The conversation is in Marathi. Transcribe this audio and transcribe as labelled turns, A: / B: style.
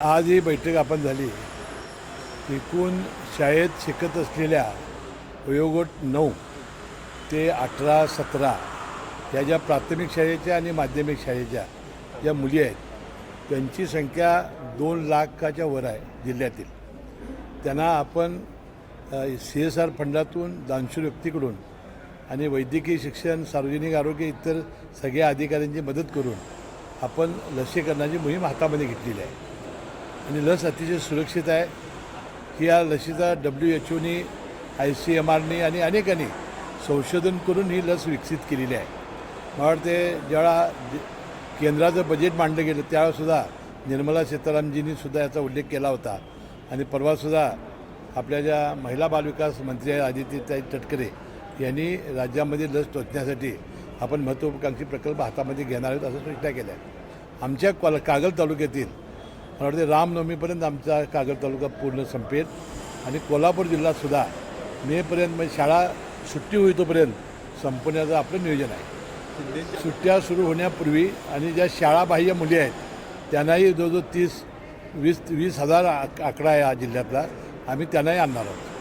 A: आज ही बैठक आपण झाली. एकूण शाळेत शिकत असलेल्या वयोगट नऊ ते अठरा सतरा या ज्या प्राथमिक शाळेच्या आणि माध्यमिक शाळेच्या ज्या मुली आहेत त्यांची संख्या दोन लाखाच्या वर आहे जिल्ह्यातील. त्यांना आपण सी एस आर फंडातून दानशूर व्यक्तीकडून आणि वैद्यकीय शिक्षण सार्वजनिक आरोग्य इतर सगळ्या अधिकाऱ्यांची मदत करून आपण लसीकरणाची मोहीम हातामध्ये घेतलेली आहे. आणि लस अतिशय सुरक्षित आहे. ही या लसीचा डब्ल्यू एच ओनी आय सी एम आरनी आणि अनेकांनी संशोधन करून ही लस विकसित केलेली आहे. मला वाटते ज्यावेळा केंद्राचं बजेट मांडलं गेलं त्यावेळेसुद्धा निर्मला सीतारामजींनी सुद्धा याचा उल्लेख केला होता. आणि परवासुद्धा आपल्या ज्या महिला बालविकास मंत्री आहेत आदित्यताई तटकरे यांनी राज्यामध्ये लस टोचण्यासाठी आपण महत्त्वाकांक्षी प्रकल्प हातामध्ये घेणार आहोत असं सूचना केल्या. आमच्या कॉल कागल तालुक्यातील मला वाटते रामनवमीपर्यंत आमचा कागल तालुका पूर्ण संपेल. आणि कोल्हापूर जिल्हासुद्धा मेपर्यंत म्हणजे शाळा सुट्टी होईतोपर्यंत संपवण्याचं आपलं नियोजन आहे. सुट्ट्या सुरू होण्यापूर्वी आणि ज्या शाळाबाह्य मुली आहेत त्यांनाही जवळजवळ तीस वीस वीस हजार आक- आकडा आहे हा जिल्ह्यातला. आम्ही त्यांनाही आणणार आहोत.